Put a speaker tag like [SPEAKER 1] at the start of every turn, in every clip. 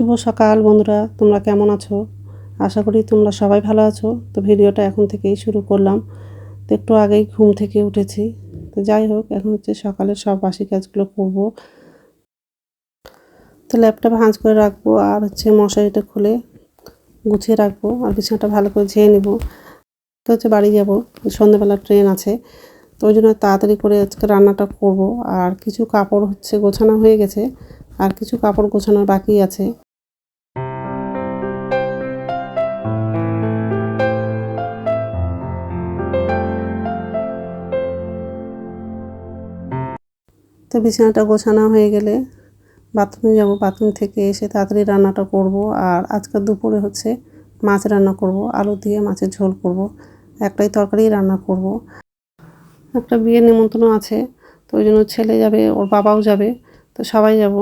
[SPEAKER 1] শুভ সকাল, বন্ধুরা। তোমরা কেমন আছো? আশা করি তোমরা সবাই ভালো আছো। তো ভিডিওটা এখন থেকেই শুরু করলাম। তো একটু আগেই ঘুম থেকে উঠেছি। তো যাই হোক, এখন হচ্ছে সকালের সব বাসি কাজগুলো করব। তো ল্যাপটপ হাঁজ করে রাখব আর হচ্ছে মশারিটা খুলে গুছিয়ে রাখব আর বিছানাটা ভালো করে ঝেয়ে নেব। তো হচ্ছে বাড়ি যাব। সন্ধ্যেবেলা ট্রেন আছে। তো ওই জন্য তাড়াতাড়ি করে আজকে রান্নাটা করব। আর কিছু কাপড় হচ্ছে গোছানো হয়ে গেছে। আর কিছু কাপড় গোছানোর বাকি আছে। তো বিছানাটা গোছানো হয়ে গেলে বাথরুমে যাব। বাথরুম থেকে এসে তাড়াতাড়ি রান্নাটা করব আর আজকের দুপুরে হচ্ছে মাছ রান্না করব, আলু দিয়ে মাছের ঝোল করব, একটাই তরকারি রান্না করব। একটা বিয়ের নিমন্ত্রণ আছে, তো ওই জন্য ছেলে যাবে, ওর বাবাও যাবে, তো সবাই যাব।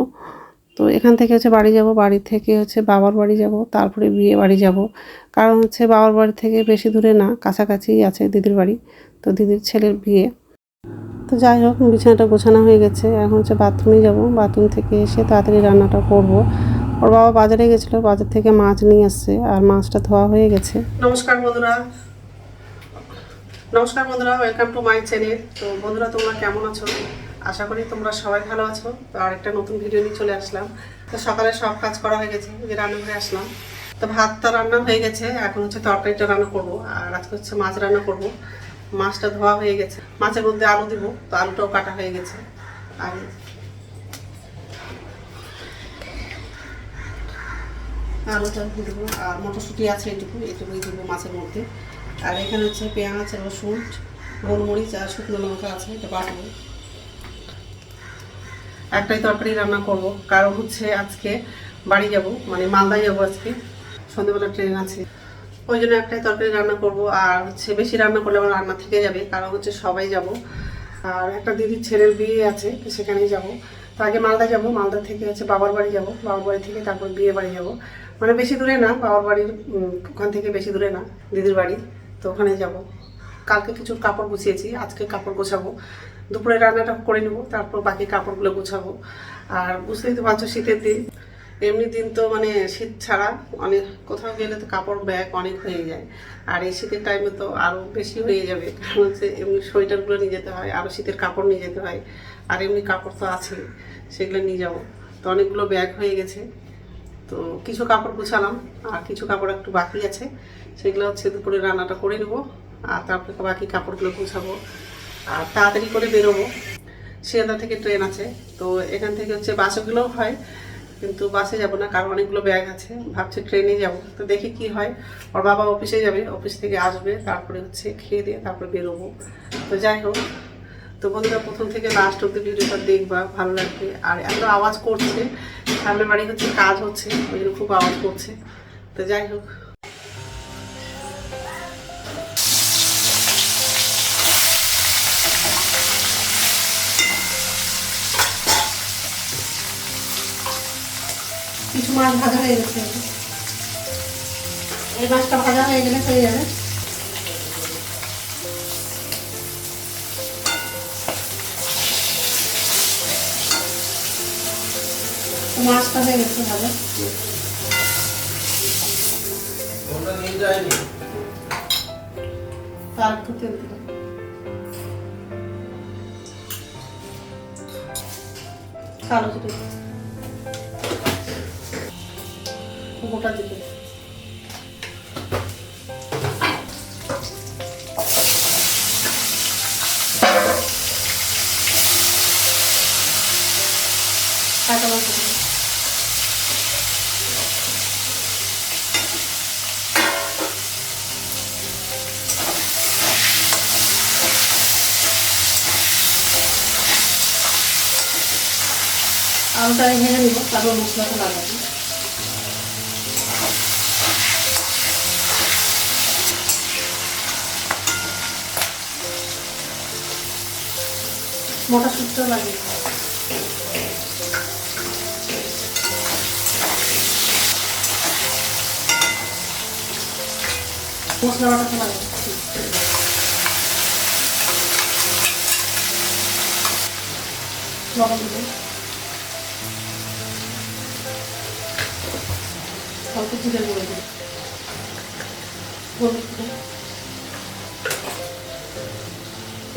[SPEAKER 1] তো এখান থেকে হচ্ছে বাড়ি যাব, বাড়ি থেকে হচ্ছে বাবার বাড়ি যাব, তারপরে বিয়ে বাড়ি যাব। কারণ হচ্ছে বাবার বাড়ি থেকে বেশি দূরে না কাছাকাছি আছে দিদির বাড়ি, তো দিদির ছেলের বিয়ে। তো যাই হোক, বিছানাটা গোছানো হয়ে গেছে। এখন হচ্ছে বাথরুমে যাব। বাথরুম থেকে এসে তাড়াতাড়ি রান্নাটা করব। ওর বাবা বাজারে গেছিল, বাজার থেকে মাছ নিয়ে আসছে, আর মাছটা ধোয়া হয়ে গেছে। নমস্কার বন্ধুরা। নমস্কার বন্ধুরা ওয়েলকাম টু মাই চ্যানেল তো বন্ধুরা, তোমরা কেমন আছো? আশা করি তোমরা সবাই ভালো আছো। তো আরেকটা নতুন ভিডিও নিয়ে চলে আসলাম। তো সকালে সব কাজ করা হয়ে গেছে যে রান্না হয়ে আসলাম। তো ভাতটা রান্না হয়ে গেছে, এখন হচ্ছে তরকারিটা রান্না করব। আর আজকে হচ্ছে মাছ রান্না করব। মাছটা ধোয়া হয়ে গেছে। মাছের মধ্যে আলু দিব, তো আলুটাও কাটা হয়ে গেছে। আর আলুটা দেবো, আর মটরশুঁটি আছে এইটুকু এইটুকুই দেবো মাছের মধ্যে। আর এখানে হচ্ছে পেঁয়াজ রসুন, গোলমরিচ আর শুকনো লঙ্কা আছে, এটা বাটবো একটাই তরকারি রান্না করব। কারণ হচ্ছে আজকে বাড়ি যাব মানে মালদায় যাব আজকে। সন্ধ্যেবেলা ট্রেন আছে। ওই জন্য একটাই তরকারি রান্না করব। আর হচ্ছে বেশি রান্না করলে আমার রান্না থেকে যাবে, কারণ হচ্ছে সবাই যাব। আর একটা দিদির ছেলের বিয়ে আছে সেখানেই যাব। তো আগে মালদা যাব, মালদা থেকে হচ্ছে বাবার বাড়ি যাব। বাবার বাড়ি থেকে তারপর বিয়ে বাড়ি যাব। মানে বেশি দূরে না, বাবার বাড়ির ওখান থেকে বেশি দূরে না, দিদির বাড়ি। তো ওখানে যাব। কালকে কিছু কাপড় গুছিয়েছি, আজকে কাপড় গোছাবো। দুপুরে রান্নাটা করে নেব, তারপর বাকি কাপড়গুলো গোছাবো। আর বুঝতেই তো পারছ শীতের দিন। এমনি দিন তো মানে শীত ছাড়া অনেক কোথাও গেলে তো কাপড়, ব্যাগ অনেক হয়ে যায়। আর এই শীতের টাইমে তো আরও বেশি হয়ে যাবে। কারণ হচ্ছে এমনি সোয়েটারগুলো নিয়ে যেতে হয় আরও শীতের কাপড় নিয়ে যেতে হয়। আর এমনি কাপড় তো আছে সেগুলো নিয়ে যাব। তো অনেকগুলো ব্যাগ হয়ে গেছে। তো কিছু কাপড় গুছালাম, আর কিছু কাপড় একটু বাকি আছে। সেগুলো হচ্ছে দুপুরে রান্নাটা করে নেব, আর তারপরে বাকি কাপড়গুলো গুছাবো। আর তাড়াতাড়ি করে বেরোবো। শিয়ালদা থেকে ট্রেন আছে, তো এখান থেকে হচ্ছে বাসগুলোও হয়। কিন্তু বাসে যাব না, কারণ অনেকগুলো ব্যাগ আছে। ভাবছি ট্রেনে যাব, তো দেখি কি হয়। ওর বাবা অফিসে যাবে অফিস থেকে আসবে, তারপরে হচ্ছে খেয়ে দিয়ে তারপরে বেরোবো। তো যাই হোক, তো বন্ধুরা, প্রথম থেকে লাস্ট অব্দি ভিডিওটা দেখবা, ভালো লাগবে। আর এত আওয়াজ করছে সামনে বাড়ি হচ্ছে, কাজ হচ্ছে, ওই খুব আওয়াজ করছে। তো যাই হোক কিছু মাছ ভাজা হয়ে গেছে। এই মাছটা ভাজা হয়ে গেলে হয়ে যাবে। মাছটা হয়ে গেছে তার তেল দিলাম কালো জিরে গোটা দিতে কাঁচা লঙ্কা। আলুটা নিব তারপর মশলাটা লাগাবো মোটা সুতো লাগে মশলা বাটাতে লাগে।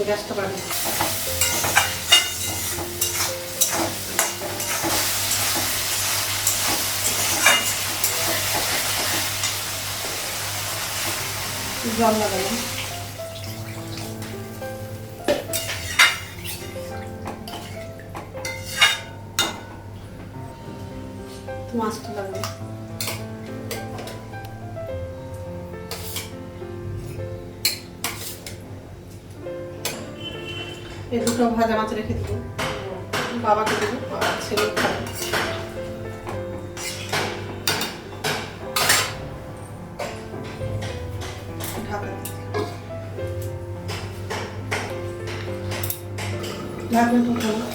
[SPEAKER 1] গ্যাসটা বাড়ি জল লাগালাম। মাছটা লাগালাম। এই দুটো ভাজা মাছ রেখে দেবো। বাবাকে দেবো ছেলে খাবে। ঢাকনা ঢুকানো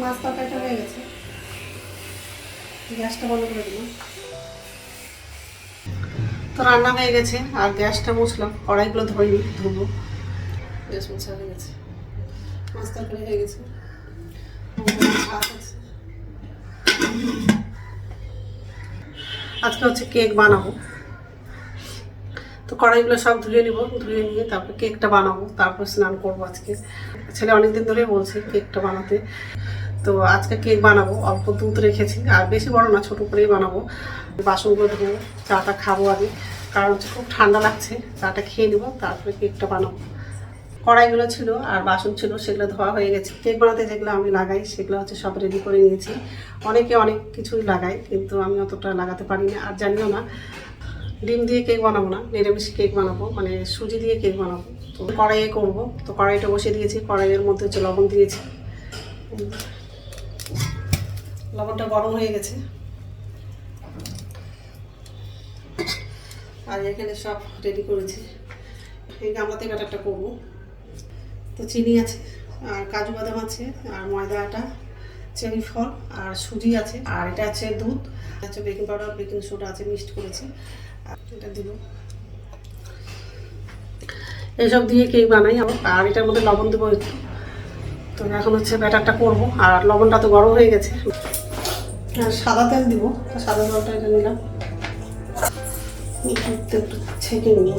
[SPEAKER 1] মাছ তরকারিটা হয়ে গেছে। গ্যাসটা বন্ধ করে দিলাম। তো রান্না হয়ে গেছে, আর গ্যাসটা মুছলাম। কড়াইগুলো ধরিনি, ধুবো। গ্যাস মোছা হয়ে গেছে। হয়ে গেছে। আজকে হচ্ছে কেক বানাবো। তো কড়াইগুলো সব ধুয়ে নিব, ধুয়ে নিয়ে তারপরে কেকটা বানাবো, তারপর স্নান করব আজকে। ছেলে অনেকদিন ধরে বলছে কেকটা বানাতে। তো আজকে কেক বানাবো, অল্প দুধ রেখেছি। আর বেশি বড় না, ছোটো করেই বানাবো। বাসনগুলো ধুবো চাটা খাব আগে। কারণ হচ্ছে খুব ঠান্ডা লাগছে চাটা খেয়ে নিবো, তারপরে কেকটা বানাবো। কড়াইগুলো ছিল আর বাসন ছিল, সেগুলো ধোয়া হয়ে গেছে। কেক বানাতে যেগুলো আমি লাগাই, সেগুলো হচ্ছে সব রেডি করে নিয়েছি। অনেকে অনেক কিছুই লাগায়, কিন্তু আমি অতটা লাগাতে পারি না। আর জানিও না, ডিম দিয়ে কেক বানাবো না নিরামিষ কেক বানাবো মানে সুজি দিয়ে কেক বানাবো। তো কড়াইয়ে করব। তো কড়াইটা বসিয়ে দিয়েছি, কড়াইয়ের মধ্যে হচ্ছে লবণ দিয়েছি। লবণটা গরম হয়ে গেছে। আর এখানে সব রেডি করেছি। এই গামলাতে ব্যাটারটা করব। তো চিনি আছে, আর কাজু বাদাম আছে, আর ময়দা আটা চেরি ফল, আর সুজি আছে, আর এটা আছে দুধ, আছে বেকিং পাউডার বেকিং সোডা আছে মিক্সড করেছি, আর এটা দিব। এইসব দিয়ে কেক বানাই আর এটার মধ্যে লবণ দেবো একটু। তো এখন হচ্ছে ব্যাটারটা করব, আর লবণটা তো গরম হয়ে গেছে। আর সাদা তেল দিব, সাদা তেলটা এটা নিলাম। একটু ছেঁকে নিব।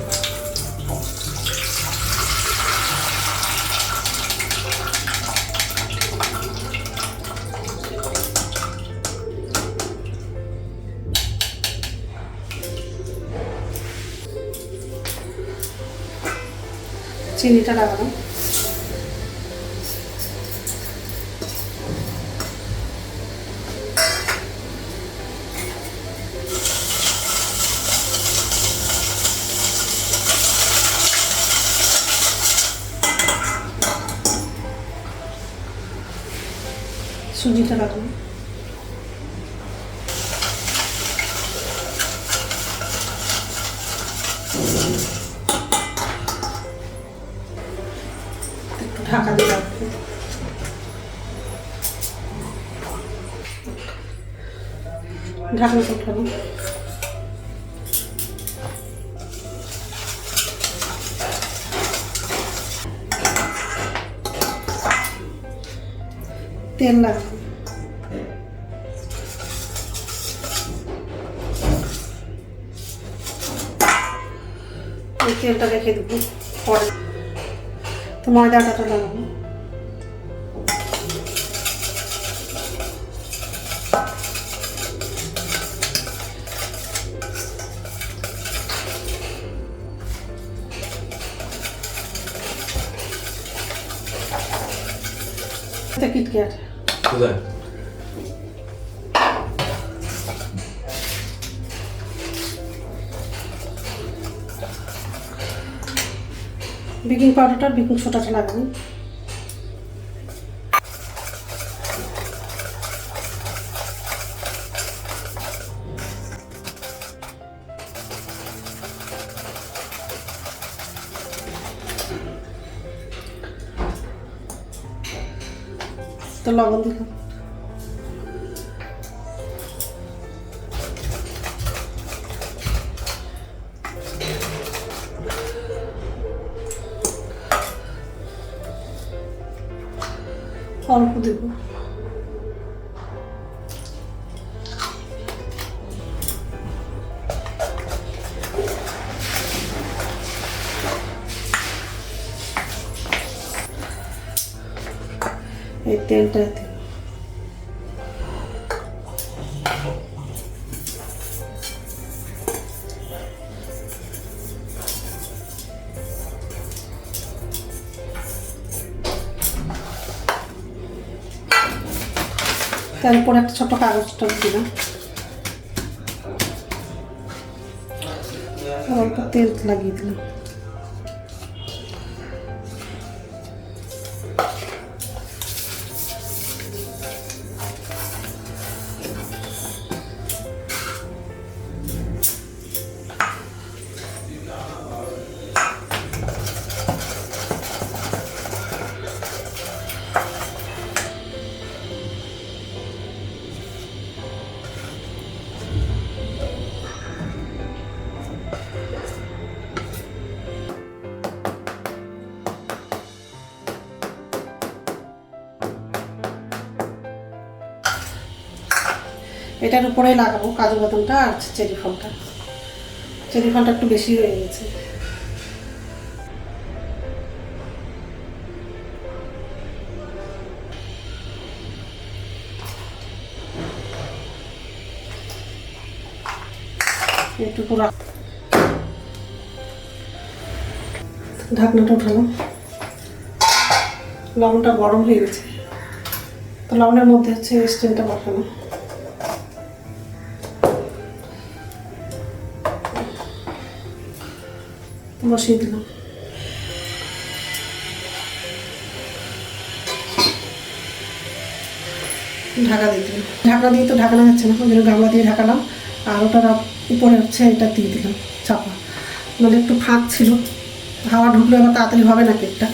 [SPEAKER 1] চিনিটা লাগালাম ঢাকা দিয়ে রাখব। ঢাকনা উঠাবো তেল লাগবে তেলটা রেখে দেবো। পরে তো ময়দা আটাটা লাগাবো এটা কিটক্যাট
[SPEAKER 2] কোথায়
[SPEAKER 1] বেকিং পাউডারটা বেকিং সোডাটা লাগাবো। তো লবণ দিলাম। অল্প দেব। এই তেলটা তার উপর একটা ছোট কাগজটা দিলাম। আর অল্প তেল লাগিয়ে দিলাম। এটার উপরে লাগাবো কাজু বাদামটা আর চেরি ফলটা। চেরি ফলটা একটু বেশি হয়ে গেছে। ঢাকনাটা লবণটা গরম হয়ে গেছে। তো লবণের মধ্যে হচ্ছে স্টিমটা বসানো বসিয়ে দিলাম। ঢাকা দিয়ে দিলাম। ঢাকা দিয়ে তো ঢাকানো যাচ্ছে না, ওই গামলা দিয়ে ঢাকালাম। আর ওটার উপরে হচ্ছে এটা দিয়ে দিলাম, চাপা। মানে একটু ফাঁক ছিল, হাওয়া ঢুকলে আবার তাড়াতাড়ি হবে না কেকটা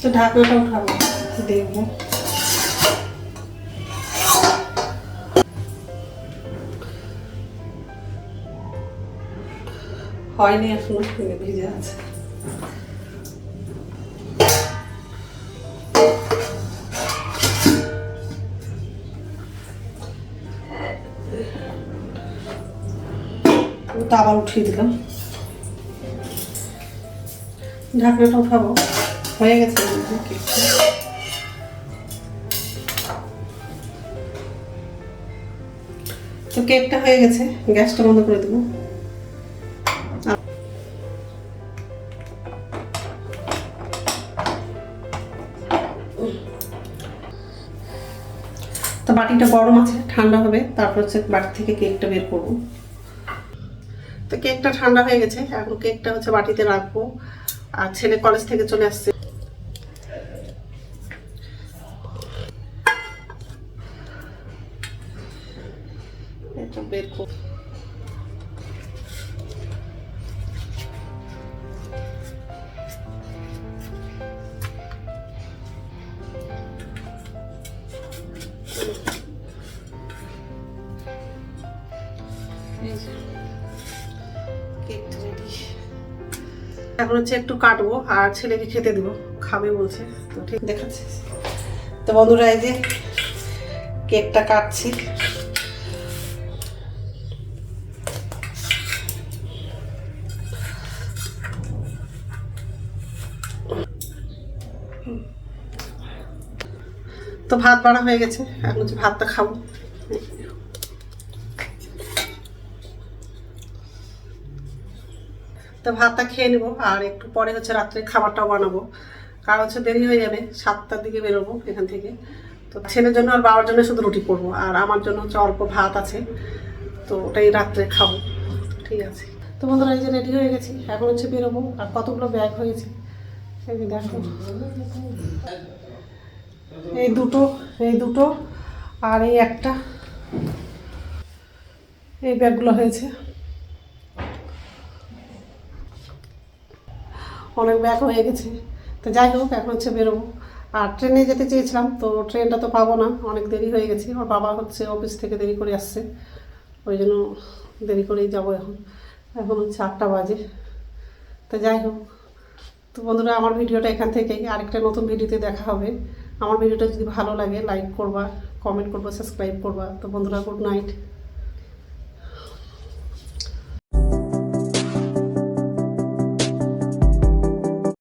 [SPEAKER 1] তো ঢাকনাটা উঠাবো, দেখব। হয়নি, এখনও ভিজে আছে। ওটা আবার উঠিয়ে দিলাম। ঢাকনাটা উঠাবো। হয়ে গেছে তো কেকটা হয়ে গেছে, গ্যাসটা বন্ধ করে দেবো। বাটিটা গরম আছে, ঠান্ডা হবে, তারপর হচ্ছে বাটি থেকে কেকটা বের করব। তো কেকটা ঠান্ডা হয়ে গেছে, এখন কেকটা হচ্ছে বাটিতে রাখব। আর ছেলে কলেজ থেকে চলে আসছে। বের করব। এখন হচ্ছে একটু কাটবো আর ছেলেকে খেতে দেবো। খাবে বলছে। তো ঠিক দেখাচ্ছি। তো বন্ধুরা, এই যে কেকটা কাটছি। তো ভাত বাড়া হয়ে গেছে। এখন হচ্ছে ভাতটা খাব। তো ভাতটা খেয়ে নেব, আর একটু পরে হচ্ছে রাত্রে খাবারটাও বানাবো। কারণ হচ্ছে দেরি হয়ে যাবে, সাতটার দিকে বেরোবো এখান থেকে। তো ছেলের জন্য আর বাবার জন্য শুধু রুটি করব, আর আমার জন্য হচ্ছে অল্প ভাত আছে, তো ওটাই রাত্রে খাব। ঠিক আছে। তো বন্ধুরা, এই যে রেডি হয়ে গেছি, এখন হচ্ছে বেরোবো, আর কতগুলো ব্যাগ হয়েছে, এই দেখো। এই দুটো এই দুটো, আর এই একটা, এই ব্যাগগুলো হয়েছে। অনেক ব্যাগ হয়ে গেছে। তো যাই হোক, এখন হচ্ছে বেরোবো। আর ট্রেনে যেতে চেয়েছিলাম, তো ট্রেনটা তো পাবো না, অনেক দেরি হয়ে গেছে। আমার বাবা হচ্ছে অফিস থেকে দেরি করে আসছে, ওই জন্য দেরি করেই যাব এখন। এখন হচ্ছে আটটা বাজে। তো যাই হোক, তো বন্ধুরা, আমার ভিডিওটা এখান থেকেই। আরেকটা নতুন ভিডিওতে দেখা হবে। আমার ভিডিওটা যদি ভালো লাগে লাইক করবা কমেন্ট করবা সাবস্ক্রাইব করবা। তো বন্ধুরা গুড নাইট